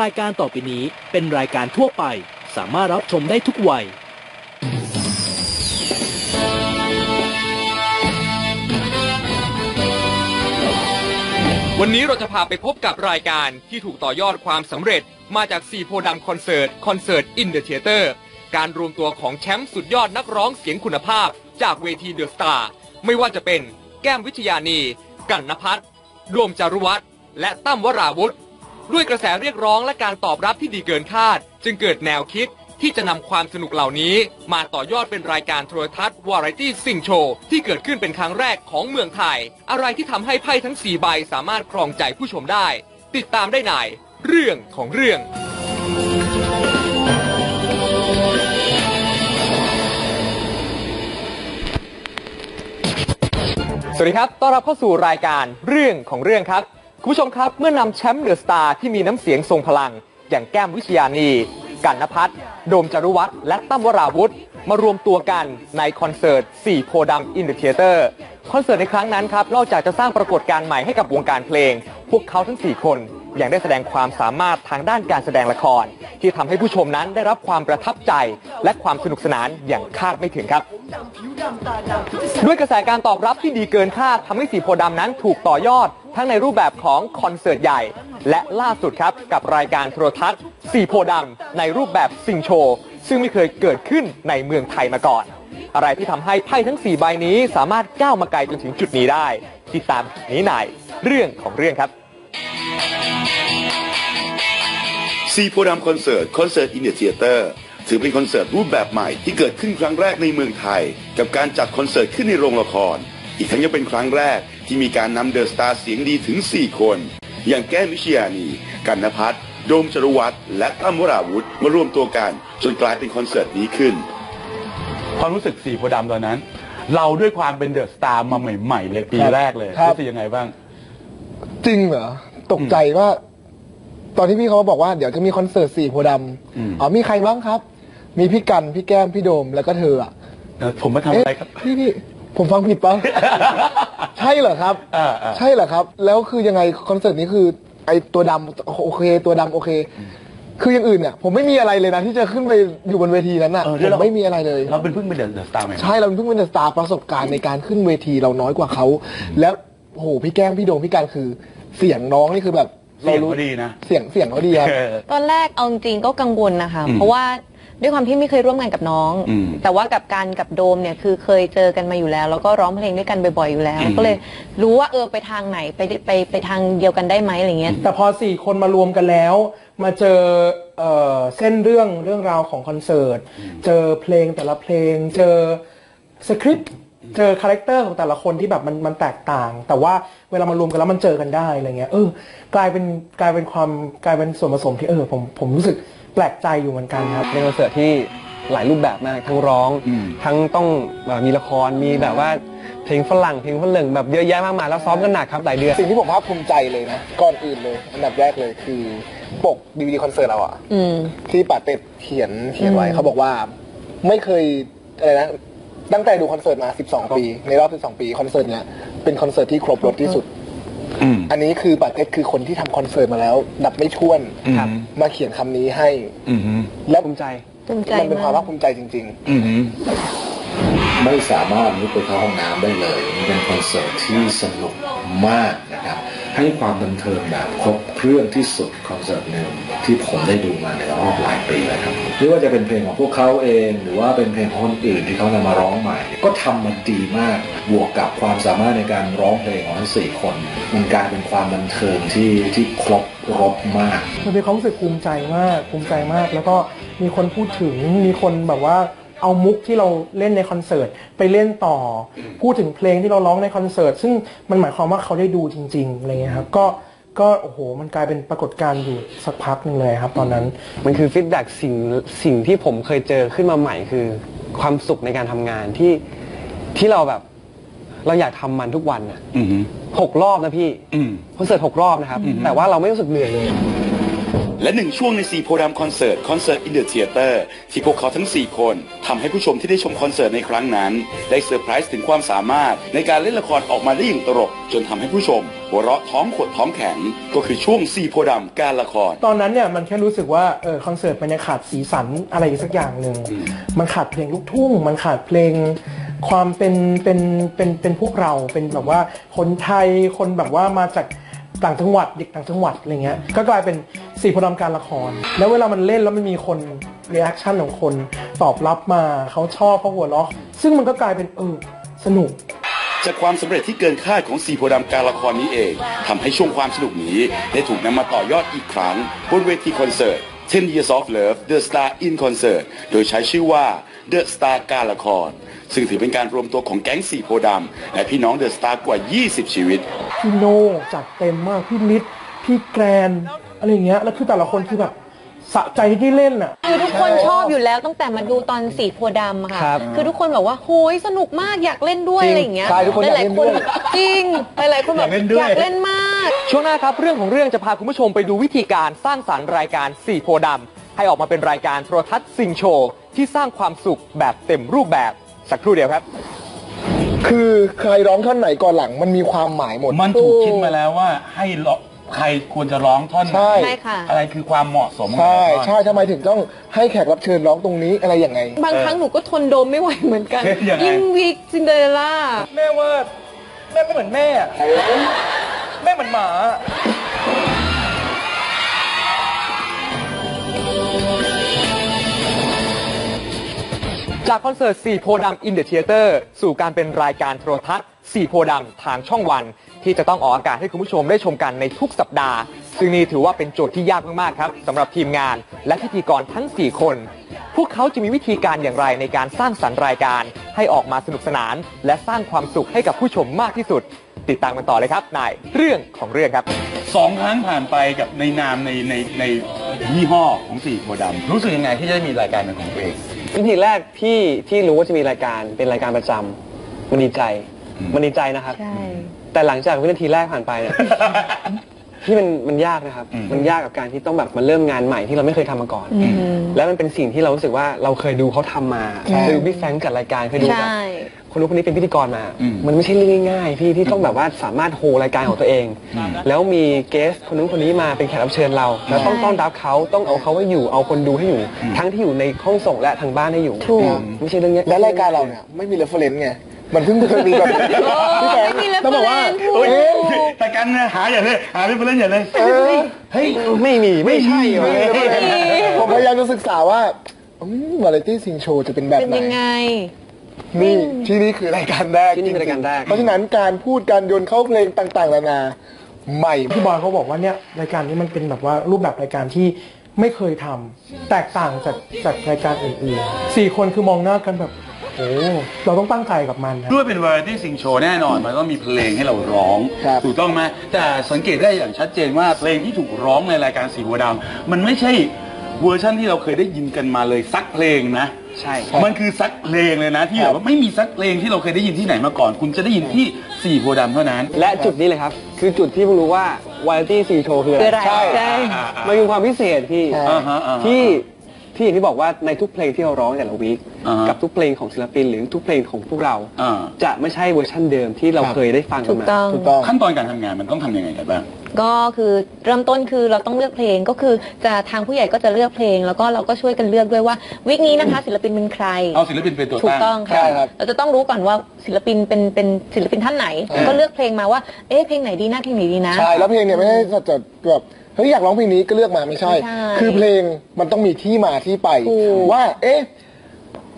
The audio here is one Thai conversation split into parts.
รายการต่อไปนี้เป็นรายการทั่วไป สามารถรับชมได้ทุกวัย วันนี้เราจะพาไปพบกับรายการที่ถูกต่อยอดความสำเร็จมาจาก4โพธิ์ดำคอนเสิร์ตคอนเสิร์ตอินเดอะเทเตอร์การรวมตัวของแชมป์สุดยอดนักร้องเสียงคุณภาพ จากเวทีเดอะสตาร์ไม่ว่าจะเป็นแก้มวิทยานี กันนพัฒน์โดมจารุวัฒน์และตั้มวราวุธ ด้วยกระแสเรียกร้องและการตอบรับที่ดีเกินคาด จึงเกิดแนวคิดที่จะนำความสนุกเหล่านี้มาต่อยอดเป็นรายการโทรทัศน์วาไรตี้ซิงโชว์ที่เกิดขึ้นเป็นครั้งแรกของเมืองไทย อะไรที่ทำให้ไพ่ทั้ง 4 ใบสามารถครองใจผู้ชมได้ ติดตามได้ในเรื่องของเรื่อง สวัสดีครับ ต้อนรับเข้าสู่รายการเรื่องของเรื่องครับ คุณผู้ชมครับ เมื่อนำแชมป์เดอะสตาร์ที่มีน้ำเสียงทรงพลัง อย่างแก้มวิชยานี กันนพัฒน์โดมจารุวัฒน์และตั้มวราวุธ มารวมตัวกันในคอนเสิร์ต 4 โพธิ์ดำอินเดอะเทเตอร์คอนเสิร์ตในครั้งนั้นครับ นอกจากจะสร้างปรากฏการณ์ใหม่ให้กับวงการเพลง พวกเขาทั้ง 4 คนยังได้แสดงความสามารถทางด้านการแสดงละคร ที่ทำให้ผู้ชมนั้นได้รับความประทับใจ และความสนุกสนานอย่างคาดไม่ถึงครับ ด้วยกระแสการตอบรับที่ดีเกินคาดทำให้สีโพธิ์ดำนั้นถูกต่อยอด ทั้งในรูปแบบของคอนเสิร์ตใหญ่ และล่าสุดครับกับรายการโทรทัศน์สีโพธิ์ดำในรูปแบบซิงโชว์ ซึ่งไม่เคยเกิดขึ้นในเมืองไทยมาก่อน อะไรที่ทำให้ไพ่ทั้ง 4 ใบนี้สามารถก้าวมาไกลจนถึงจุดนี้ได้ติดตามนี้ในเรื่องของเรื่องครับซีโพธิ์ดำคอนเสิร์ตคอนเสิร์ตอินเดียเทเตอร์ถือเป็นคอนเสิร์ตรูปแบบใหม่ที่เกิดขึ้นครั้งแรกในเมืองไทย กับการจัดคอนเสิร์ตขึ้นในโรงละคร อีกทั้งยังเป็นครั้งแรก ที่มีการนำเดอะสตาร์เสียงดีถึง 4 คน อย่างแก้มวิชยานี กันนพัฒน์โดมจรวัตรและตั้มวราวุธมารวมตัวกันจนกลายเป็นคอนเสิร์ตนี้ขึ้น ความรู้สึกสีโพธิ์ดำตอนนั้น เราด้วยความเป็นเดอะสตาร์มาใหม่ ๆ เลยปีครับแรกเลยครับ รู้สึกยังไงบ้าง จริงเหรอ ตกใจว่า ตอนที่พี่เขาบอกว่าเดี๋ยวจะมีคอนเสิร์ตสี่โพธิ์ดอืมำอ๋อมีใครบ้างครับ มีพี่กัน พี่แก้ม พี่โดมแล้วก็เธออะเออผมมาทำอะไรครับ พี่พี่ ผมฟังผิดปะ ใช่เหรอครับ อ่าอ่า ใช่เหรอครับ แล้วคือยังไงคอนเสิร์ตนี้คือ ไอตัวดำโอเค ตัวดำโอเค คืออย่างอื่นเนี่ยผมไม่มีอะไรเลยนะที่จะขึ้นไปอยู่บนเวทีนั้นอะเออผเดี๋ยวมเราไม่มีอะไรเลย เราเป็นเพิ่งเป็นเดอะสตาร์ใหม่ ใช่เราเพิ่งเป็นสตาร์ประสบการณ์ในการขึ้นเวทีเราน้อยกว่าเขา แล้วโอ้โหพี่แก้มพี่โดมพี่การคือเสียงน้องนี่คือแบบเสียงเขาดีนะเสียงเสียงเขาดีครับ เออ ตอนแรกเอาจริงๆก็กังวลนะคะอืมเพราะว่า ด้วยความที่ไม่เคยร่วมงานกับน้อง อืมแต่ว่ากับการกับโดมเนี่ยคือเคยเจอกันมาอยู่แล้ว แล้วก็ร้องเพลงด้วยกันบ่อยๆอยู่แล้ว อืม ก็เลยรู้ว่าเออไปทางไหนไปไปไปทางเดียวกันได้ไหมอะไรเงี้ย แต่พอสี่คนมารวมกันแล้ว มาเจอเอ่อเส้นเรื่องเรื่องราวของคอนเสิร์ต เจอเพลงแต่ละเพลง เจอสคริปต์เจอคาแรคเตอร์ของแต่ละคนที่แบบมันมันแตกต่าง แต่ว่าเวลามารวมกันแล้วมันเจอกันได้อะไรเงี้ยเออกลายเป็นกลายเป็นความกลายเป็นส่วนผสมที่เออผมผมรู้สึก แปลกใจอยู่เหมือนกันครับเป็นคอนเสิร์ตที่หลายรูปแบบมากทั้งร้อง อืม ทั้งต้องเอ่อมีละครมีแบบว่าเพลงฝรั่งเพลงฝรั่งแบบเยอะแยะมากมายแล้วซ้อมกันหนักครับหลายเดือน สิ่งที่ผมภาคภูมิใจเลยนะ ก่อนอื่นเลยอันดับแรกเลยคือ ปกดีวีดีคอนเสิร์ตเราอะอืม ที่ป่าเต็ดเขียนเขียนไว้อืม เขาบอกว่า ไม่เคยอะไรนะตั้งแต่ดูคอนเสิร์ตมา 12 ปี ในรอบ 12 ปีคอนเสิร์ตเนี้ยเป็นคอนเสิร์ตที่ครบรถที่สุด อืมอันนี้คือป่าเต็ดคือคนที่ทำคอนเสิร์ตมาแล้ว นับไม่ถ้วนครับ มาเขียนคำนี้ให้ อืมและภูมิใจ ภูมิใจมันเป็นความมาภากคภูมิใจจริง ๆ อืม ไม่สามารถลุกไปเข้าห้องน้ำได้เลย มันเป็นคอนเสิร์ตที่สนุกมากนะครับ ให้ความบันเทิงแบบครบเครื่องที่สุดคอนเสิร์ตหนึ่งที่ผมได้ดูมาในรอบหลายปีแล้วครับไม่ว่าจะเป็นเพลงของพวกเขาเอง หรือว่าเป็นเพลงของคนอื่นที่เขานำมาร้องใหม่ ก็ทำมันดีมากบวกกับความสามารถในการร้องเพลงของทั้งสี่คน มันกลายเป็นความบันเทิงที่ที่ครบรถมากมันเป็นความรู้สึกภูมิใจมากภูมิใจมาก แล้วก็มีคนพูดถึงมีคนแบบว่า เอามุกที่เราเล่นในคอนเสิร์ตไปเล่นต่อ พูดถึงเพลงที่เราร้องในคอนเสิร์ตซึ่งมันหมายความว่าเขาได้ดูจริงๆอะไรเงี้ยครับก็ก็โอ้โหมันกลายเป็นปรากฏการณ์อยู่สักพักหนึ่งเลยครับ ตอนนั้นมันคือฟีดแบ็กสิ่งสิ่งที่ผมเคยเจอขึ้นมาใหม่คือความสุขในการทำงานที่ที่เราแบบ เราอยากทำมันทุกวันอะอืมหกรอบนะพี่อืมคอนเสิร์ตหกรอบนะครับ แต่ว่าเราไม่รู้สึกเหนื่อยเลย และหนึ่งช่วงในซีโพธิ์ดำคอนเสิร์ตคอนเสิร์ตอินเดอะเทเตอร์ที่พวกเขาทั้ง 4 คนทำให้ผู้ชมที่ได้ชมคอนเสิร์ตในครั้งนั้น ได้เซอร์ไพรส์ถึงความสามารถในการเล่นละครออกมาได้อย่างตลก จนทำให้ผู้ชม หัวเราะท้องขดท้องแข็ง ก็คือช่วงซีโพธิ์ดำการละคร ตอนนั้นเนี่ยมันแค่รู้สึกว่าเออคอนเสิร์ตมันยังขาดสีสันอะไรอีกสักอย่างหนึ่งมันขาดเพลงลูกทุ่ง มันขาดเพลงความเป็นเป็นเป็นเป็นพวกเราเป็นแบบว่าคนไทยคนแบบว่ามาจาก ต่างจังหวัดเด็กต่างจังหวัดอะไรเงี้ยก็กลายเป็นสีโพธิ์ดำการละคร แล้วเวลามันเล่นแล้วมันมีคนรีแอคชั่นของคนตอบรับมาเขาชอบเขาหัวเราะซึ่งมันก็กลายเป็นเออสนุกจากความสำเร็จที่เกินคาดของสีโพธิ์ดำการละครนี้เองทำให้ช่วงความสนุกนี้ได้ถูกนำมาต่อยอดอีกครั้ง บนเวทีคอนเสิร์ต 10 Years of Love The Star in Concert โดยใช้ชื่อว่า The Star การละคร ซึ่งถือเป็นการรวมตัวของแก๊งสีโพธิ์ดำและพี่น้อง The Star กว่า 20 ชีวิต พี่โน่จัดเต็มมาก พี่ลิศพี่แกรน อะไรอย่างเงี้ย แล้วคือแต่ละคนคือแบบสะใจที่เล่นอะ คือทุกคนชอบอยู่แล้วตั้งแต่มาดูตอนสีโพธิ์ดำอะค่ะ ครับคือทุกคนบอกว่าโหยสนุกมากอยากเล่นด้วยจริงอะไรอย่างเงี้ยใช่ทุกคนอยากหลายเล่นๆคนด้วยแบบจริงหลายๆคนแบบอยากเล่นมาก ช่วงหน้าครับเรื่องของเรื่องจะพาคุณผู้ชมไปดูวิธีการสร้างสรรค์รายการสี่โพธิ์ดำให้ออกมาเป็นรายการโทรทัศน์ซิงโชว์ที่สร้างความสุขแบบเต็มรูปแบบสักครู่เดียวครับ คือใครร้องท่อนไหนก่อนหลังมันมีความหมายหมด มันถูกคิดมาแล้วว่าให้ร้องใครควรจะร้องท่อนไหนใช่ ใช่ค่ะ อะไรคือความเหมาะสมของใช่แต่ละท่อน ใช่ทำไมถึงต้องให้แขกรับเชิญร้องตรงนี้อะไรอย่างไง บางครั้งหนูก็ทนโดมไม่ไหวเหมือนกัน เฮ้ยยังไง ยิ่งวิกซินเดอเรลล่า แม่ว่าแม่ไม่เหมือนแม่อะ แม่เหมือนหมา จากคอนเสิร์ต4โพธิ์ดำ In the Theater สู่การเป็นรายการโทรทัศน์4โพธิ์ดำทางช่องวัน ที่จะต้องออกอากาศให้คุณผู้ชมได้ชมกันในทุกสัปดาห์ ซึ่งนี่ถือว่าเป็นโจทย์ที่ยากมากๆครับสำหรับทีมงานและพิธีกรทั้ง 4 คน พวกเขาจะมีวิธีการอย่างไรในการสร้างสรรค์รายการ ให้ออกมาสนุกสนาน และสร้างความสุขให้กับผู้ชมมากที่สุด ติดตามกันต่อเลยครับในเรื่องของเรื่องครับ สองครั้งผ่านไปกับในนามในในในยี่ห้อของสี่โพธิ์ดำรู้สึกยังไงที่จะได้มีรายการเป็นของตัวเอง วิธีแรกที่ที่รู้ว่าจะมีรายการเป็นรายการประจำมันดีใจอืมมันดีใจนะครับ ใช่ แต่หลังจากวินาทีแรกผ่านไปเนี่ย ที่มันมันยากนะครับอืมมันยากกับการที่ต้องแบบมาเริ่มงานใหม่ที่เราไม่เคยทำมาก่อนอืมแล้วมันเป็นสิ่งที่เรารู้สึกว่าเราเคยดูเขาทำมาใช่เคยดูพี่แฟรงค์จัดรายการเคยดูใช่แบบคนรู้นคนนี้เป็นพิธีกรมา อืมมันไม่ใช่เรื่องง่ายๆพี่ที่ต้องแบบว่าสามารถโฮรายการของตัวเองอืมแล้วมีเกสคนนู้นคนนี้มาเป็นแขกรับเชิญเรา แล้วต้องต้อนรับเขาต้องเอาเขาไว้อยู่เอาคนดูให้อยู่ ทั้งที่อยู่ในห้องส่งและทางบ้านให้อยู่ถูก ไม่ใช่เรื่องเนี้ยและรายการเราเนี่ยไม่มีเรฟเฟรนซ์ไง มันเพิ่งเคยมีแบบพี่แบงค์ไม่มี reference ต้องบอกว่าถูกเอ๊ะแต่กันนะหาอย่าเลยหาไม่เป็นเล่นอย่าเลยเออเฮ้ยไม่มีไม่ใช่เหรอผมพยายามจะศึกษาว่าอืมวาไรตี้ซิงโชว์จะเป็นแบบเป็นไหนยังไงนี่ที่นี่คือรายการแรกที่นี่คือรายการแรกเพราะฉะนั้นการพูดการโยนเข้าเพลงต่างๆนานาใหม่พี่บอยเขาบอกว่าเนี่ยรายการนี้มันเป็นแบบว่ารูปแบบรายการที่ไม่เคยทำแตกต่างจากจากรายการอื่นๆสี่คนคือมองหน้ากันแบบ โอ้เราต้องตั้งใจกับมันนะด้วยเป็นวาไรตี้ซิงโชว์แน่นอนมันต้องมีเพลงให้เราร้อง ครับถูกต้องไหมแต่สังเกตได้อย่างชัดเจนว่าเพลงที่ถูกร้องในรายการสีหัวดำมันไม่ใช่เวอร์ชั่นที่เราเคยได้ยินกันมาเลยสักเพลงนะ ใช่ มันคือสักเพลงเลยนะที่แบบว่าไม่มีสักเพลงที่เราเคยได้ยินที่ไหนมาก่อน คุณจะได้ยินที่สี่โพธิ์ดำเท่านั้น และจุดนี้เลยครับ คือจุดที่เพิ่งรู้ว่าวาไรตี้ซีโชว์คือคืออะอะไรไรใช่ใช่ มันคือความพิเศษพี่ใช่อ่าฮะอ่าฮะ ที่ ที่อย่างที่บอกว่าในทุกเพลงที่เราร้องแต่ละวีคอ่าฮะกับทุกเพลงของศิลปินหรือทุกเพลงของพวกเรา อ่า จะไม่ใช่เวอร์ชั่นเดิมที่เราครับเคยได้ฟังกัถูนกมา ต้อง ถูกต้อง ขั้นตอนการทำงานมันต้องทำยังไงกันบ้าง ก็คือเริ่มต้นคือเราต้องเลือกเพลงก็คือจะทางผู้ใหญ่ก็จะเลือกเพลง แล้วก็เราก็ช่วยกันเลือกด้วยว่าวิกนี้นะคะ ศิลปินเป็นใคร เอาศิลปินเป็นตัวถูกตั้ง ต้องใช่ค่ะครับเราจะต้องรู้ก่อนว่าศิลปินเป็นเป็นศิลปินท่านไหนแล้วก็เลือกเพลงมาว่า เอ๊ะเพลงไหนดีนะเพลงไหนดีนะ ใช่แล้วเพลงเนี่ยไม่ใช่จะแบบ เฮ้ยอยากร้องเพลงนี้ก็เลือกมาไม่ใช่ ไม่ใช่คือเพลงมันต้องมีที่มาที่ไป ถูก ว่า เอ๊ะ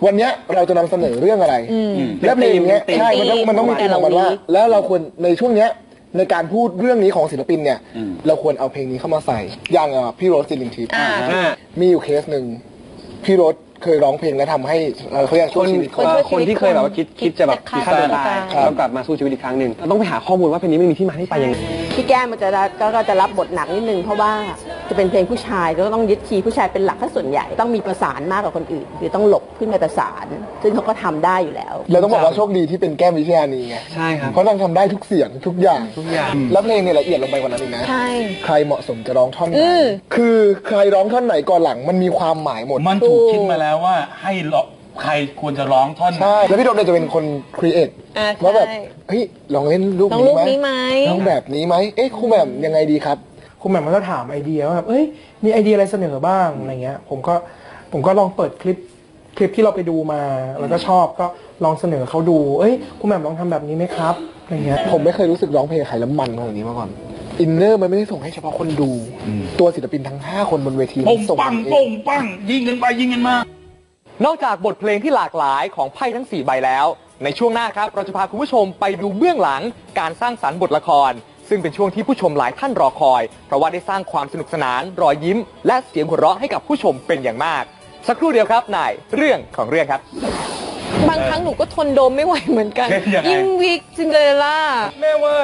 วันเนี้ยเราจะนำเสนอเรื่องอะไรอืมและเพลงเนี้ยเป็นธีมใช่มันต้องมันต้องมีเป็ธีนมธีมของมันว่าแต่ละวีคแล้วเราควรในช่วงเนี้ยในการพูดเรื่องนี้ของศิลปินเนี่ยอืมเราควรเอาเพลงนี้เข้ามาใส่ อย่างอะพี่โรสซิลินทิพย์อ่า อ่า มีอยู่เคสหนึ่งพี่โรส เคยร้องเพลงและทำให้เอ่อเขาเรียกคช่วนชีวิตคเขานช่วยคนที่เคยแบบว่าคิดคิดจะแบบคิคิดดจะฆ่าฆ่าตัวตายครับ แล้วกลับมาสู้ชีวิตอีกครั้งหนึ่งเราต้องไปหาข้อมูลว่าเพลงนี้มันมีที่มาที่ไปยังไง พี่แก้มมันจะได้ก็ก็จะรับบทหนักนิดนึงเพราะว่าจะเป็นเพลงผู้ชายก็ต้องยึดคีย์ผู้ชายเป็นหลักถ้าส่วนใหญ่ ต้องมีประสานมากกว่าคนอื่น คือต้องหลบขึ้นไปประสาน ซึ่งเขาก็ทำได้อยู่แล้วเราต้องบอกว่าโชคดีที่เป็นแก้มวิทยานีไงใช่ครับเพราะนางทำได้ทุกเสียงทุกอย่างทุกอย่าง แล้วเพลงเนี่ยละเอียดลงไปกว่านั้นอีกนะใช่ ใครเหมาะสมจะร้องท่อนไหนอืมคือใครร้องท่อนไหนก่อนหลังมันมีความหมายหมด มันถูกคิดมาแล้วว่าให้ร้องใครควรจะร้องท่อนไหน ใช่ แล้วพี่โดมเนี่ยจะเป็นคนครีเอทอ่าว่าแบบใช่เฮ้ยลองเล่นรูปลองรูนี้ปไหมนี้ไหม ลองแบบนี้ไหมเอ๊ะครูแบบยังไงดีครับ คุณแหม่มก็ถามไอเดียว่าแบบเอ้ย มีไอเดียอะไรเสนอบ้างอะไรเงี้ย ผมก็ผมก็ลองเปิดคลิปคลิปที่เราไปดูมา แล้วก็ชอบก็ลองเสนอเขาดู เอ้ยคุณแหม่มลองทำแบบนี้ไหมครับอะไรเงี้ย ผมไม่เคยรู้สึกร้องเพลงกับใครแล้วมันขนาดนี้มาก่อนอินเนอร์มันไม่ได้ส่งให้เฉพาะคนดู ตัวศิลปินทั้ง 5 คนบนเวทีปงมันส่งปังเอปงปังยิงกันไปยิงกันมา นอกจากบทเพลงที่หลากหลายของไพ่ทั้ง 4 ใบแล้ว ในช่วงหน้าครับ เราจะพาคุณผู้ชมไปดูเบื้องหลังการสร้างสรรค์บทละคร ซึ่งเป็นช่วงที่ผู้ชมหลายท่านรอคอย เพราะว่าได้สร้างความสนุกสนานรอยยิ้ม และเสียงหัวเราะให้กับผู้ชมเป็นอย่างมาก สักครู่เดียวครับนายเรื่องของเรื่องครับ บางครั้งหนูก็ทนโดมไม่ไหวเหมือนกันเฮ้ยยังไง ยิ่งวิกซินเดอเรลล่า แม่ว่า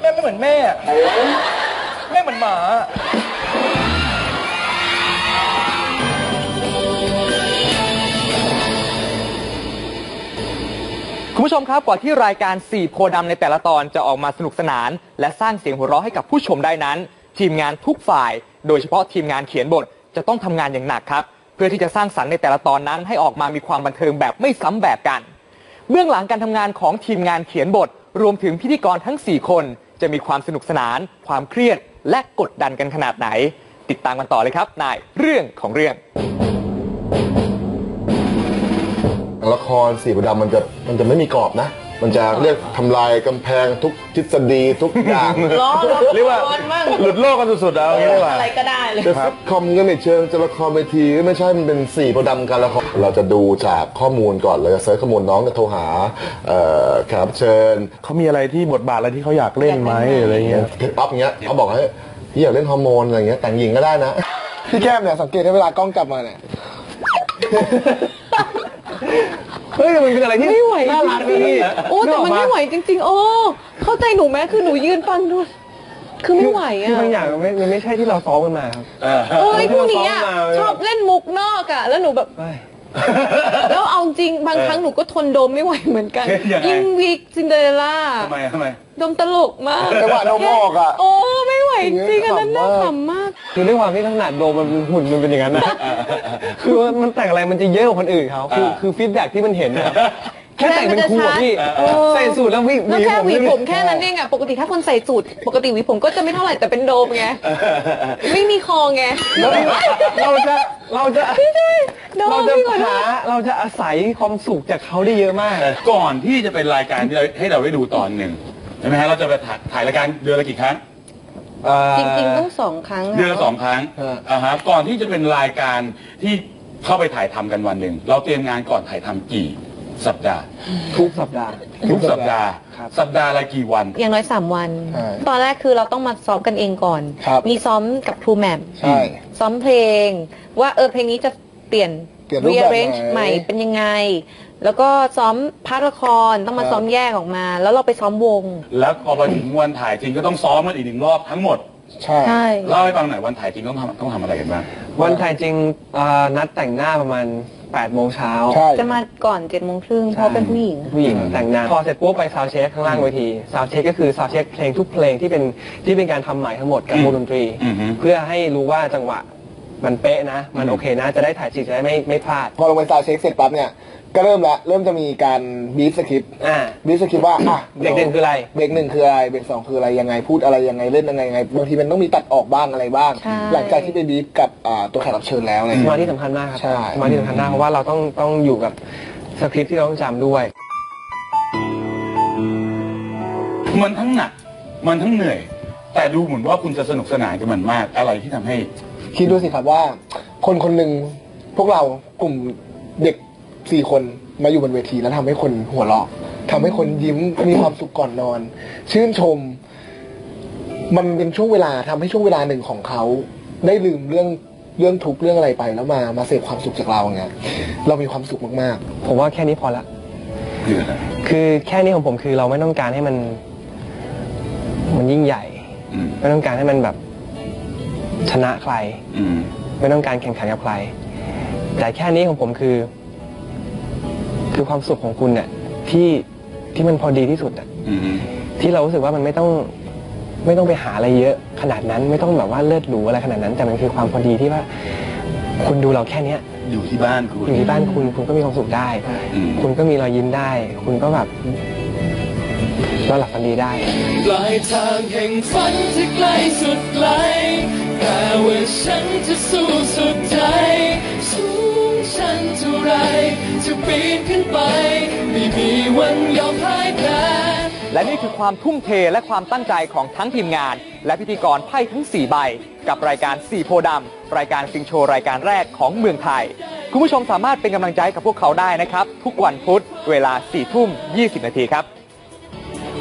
แม่ไม่เหมือนแม่อะแม่เหมือนหมา คุณผู้ชมครับกว่าที่รายการ 4 โพดำในแต่ละตอนจะออกมาสนุกสนาน และสร้างเสียงหัวเราะให้กับผู้ชมได้นั้น ทีมงานทุกฝ่าย โดยเฉพาะทีมงานเขียนบทจะต้องทำงานอย่างหนักครับ เพื่อที่จะสร้างสรรค์ในแต่ละตอนนั้นให้ออกมามีความบันเทิงแบบไม่ซ้ำแบบกัน เบื้องหลังการทำงานของทีมงานเขียนบท รวมถึงพิธีกรทั้ง 4 คน จะมีความสนุกสนาน ความเครียด และกดดันกันขนาดไหน ติดตามกันต่อเลยครับนายเรื่องของเรื่อง ละครสีโพธิ์ดำมันจะมันจะไม่มีกรอบนะ มันจะเรียกทำลายกำแพงทุกทฤษฎีทุกอย่างล้อรถเรียกว่าโดนมั่งหลุดโลกกันสุดๆเอาอย่างนี้ดีกว่าอะไรก็ได้เลยจะซิทคอมก็ไม่เชิงจะละครเวทีก็ไม่ใช่มันเป็นสีโพธิ์ดำการละครเราจะดูจากข้อมูลก่อนเราจะเซิร์ชข้อมูลน้องจะโทรหาเอ่อแขกรับเชิญเขามีอะไรที่บทบาทอะไรที่เขาอยากเล่นไหมอะไรเงี้ยเพชรปั๊บเงี้ยเขาบอกให้พี่อยากเล่นฮอร์โมนอะไรเงี้ยแต่งหญิงก็ได้นะพี่แก้มเนี่ยสังเกตได้เวลากล้องกลับมาเนี่ย เฮ้ยมันเป็นอะไรที่ไม่ไหวน่ารักจริงดีๆโอ้แต่มันไม่ไหวจริง ๆ โอ้เข้าใจหนูไหมคือหนูยืนฟังดูคือไม่ไหวคืออะ บางอย่างมันไม่มันไม่ใช่ที่เราซ้อมกันมาครับ เอ้ยพวกนี้อะซ้อมมาชอบเล่นมุกนอกอะ แล้วหนูแบบ แล้วเอาจริงบางครั้งหนูก็ทนโดมไม่ไหวเหมือนกันเฮ้ยยังไง ยิ่งวิกซินเดอเรลล่า ทำไมทำไมโดมตลกมากจังหวะโดมออกอะ โอ้ไม่ไหวจริงๆอันนั้นน่าขำมาก คือด้วยความที่ขนาดโดมมันหุ่นมันเป็นอย่างนั้นนะ คือว่ามันแต่งอะไรมันจะเยอะกว่าคนอื่นเขาคืออ่า คือฟีดแบ็กที่มันเห็นนะแค่แต่งเป็นครูอะพี่เออ ใส่สูทแล้ววิแล้วแค่หวีนี่ผมแค่นั้นเองอะปกติถ้าคนใส่สูทปกติหวีผมก็จะไม่เท่าไหร่แต่เป็นโดมไงไม่มีคอไงแล้วเราจะเราจะไม่ใช่โดม เราจะพี่ขอโทหาษเราจะอาศัยความสุขจากเขาได้เยอะมาก ก่อนที่จะเป็นรายการที่เราให้เราได้ดูตอนหนึ่งใช่ไหมฮะเราจะไปถ่ายถ่ายรายการเดือนละกี่ครั้งจริงๆต้องสองครั้งเดือนละสองครั้งอ่าฮะก่อนที่จะเป็นรายการที่เข้าไปถ่ายทำกันวันหนึ่งเราเตรียมงานก่อนถ่ายทำกี่สัปดาห์ ทุกสัปดาห์ ทุกสัปดาห์ สัปดาห์ละกี่วัน อย่างน้อยสามวันใช่ตอนแรกคือเราต้องมาซ้อมกันเองก่อนครับมีซ้อมกับครูแหม่มใช่ซ้อมเพลง ว่าเออเพลงนี้จะ เปลี่ยน เปลี่ยนรูปแบบไหน rearrange ใหม่ เป็นยังไง แล้วก็ซ้อมพาร์ทละครต้องมาครับ ซ้อมแยกออกมา แล้วเราไปซ้อมวง แล้วพอไปถึงวันถ่ายจริงก็ต้องซ้อมกันอีกหนึ่งรอบทั้งหมดใช่ ใช่ เล่าให้ฟังหน่อยวันถ่ายจริงต้องทำต้องทำอะไรกันบ้าง วันถ่ายจริงอ่านัดแต่งหน้าประมาณ8โมงเช้าใช่ จะมาก่อนเจ็ดโมงครึ่งเพราะเป็นผู้หญิง ผู้หญิงแต่งหน้าพอเสร็จปุ๊บไปซาวเช็คข้างล่างเวทีซาวเช็คก็คือซาวเช็คเพลงทุกเพลงที่เป็นที่เป็นการทำใหม่ทั้งหมดกับอืมวงดนตรี อือฮึ เพื่อให้รู้ว่าจังหวะ มันเป๊ะนะ มันโอเคนะ จะได้ถ่ายจริงจะได้ไม่ไม่พลาด พอลงไปซาวด์เช็คเสร็จปั๊บเนี่ยก็เริ่มละเริ่มจะมีการบีทสคริปต์อ่า บีทสคริปต์ว่าอะเบรกหนึ่งคืออะไร เบรกหนึ่งคืออะไรเบรกสองคืออะไรยังไงพูดอะไรยังไงเล่นยังไงยังไงบางทีมันต้องมีตัดออกบ้างอะไรบ้าง ใช่ หลังจากที่ไปบีทกับอ่าตัวแขกรับเชิญแล้วอะไรสเงี้มายธิสำคัญมากครับใช่สมาธิสำคัญมากเพราะว่าเราต้องต้องอยู่กับสคริปต์ที่เราต้องจำด้วย มันทั้งหนัก มันทั้งเหนื่อย แต่ดูเหมือนว่าคุณจะสนุกสนานกับมันมาก อะไรที่ทำให้ คิดดูสิครับว่า คนคนหนึ่งพวกเรากลุ่มเด็กสี่คนมาอยู่บนเวทีแล้วทำให้คนหัวเราะทำให้คนยิ้มมีความสุขก่อนนอน ชื่นชม มันเป็นช่วงเวลาทำให้ช่วงเวลาหนึ่งของเขา ได้ลืมเรื่องเรื่องทุกข์เรื่องอะไรไปแล้วมามาเสพความสุขจากเราเงี้ยเรามีความสุขมากผมว่าแค่นี้พอละคืออะไรคือแค่นี้ของผมคือเราไม่ต้องการให้มัน มันยิ่งใหญ่ อืม ไม่ต้องการให้มันแบบ ชนะใครอืมไม่ต้องการแข่งขันกับใคร แต่แค่นี้ของผมคือ คือความสุขของคุณเนี่ยที่ที่มันพอดีที่สุดอะอืมที่เรารู้สึกว่ามันไม่ต้องไม่ต้องไปหาอะไรเยอะขนาดนั้นไม่ต้องแบบว่าเลิศหรูอะไรขนาดนั้น แต่มันคือความพอดีที่ว่า คุณดูเราแค่เนี้ยอยู่ที่บ้านคุณอยู่ที่บ้านคุณคุณก็มีความสุขได้อืมคุณก็มีรอยยิ้มได้ คุณก็แบบนอนหลับฝันดีได้ปลายทางแห่งฝันที่ใกล้สุดไกล แต่ว่าฉันจะสู้สุดใจ สูงชันเท่าไร จะปีนขึ้นไป ไม่มีวันยอมพ่ายแพ้และนี่คือความทุ่มเทและความตั้งใจของทั้งทีมงาน และพิธีกรไพ่ทั้ง 4 ใบ กับรายการ 4 โพดำรายการซิงโชว์รายการแรกของเมืองไทย คุณผู้ชมสามารถเป็นกำลังใจกับพวกเขาได้นะครับ ทุกวันพุธเวลา 4 ทุ่ม 20 นาทีครับ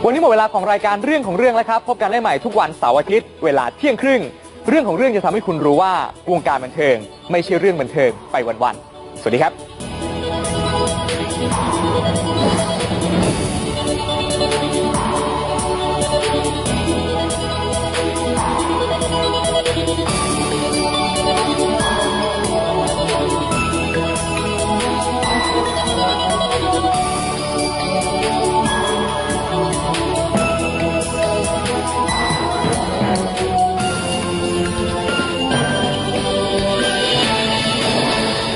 วันนี้หมดเวลาของรายการเรื่องของเรื่องแล้วครับ พบกันได้ใหม่ทุกวันเสาร์อาทิตย์ เวลาเที่ยงครึ่ง เรื่องของเรื่องจะทำให้คุณรู้ว่าวงการบันเทิง ไม่ใช่เรื่องบันเทิงไปวันๆ สวัสดีครับ Thank.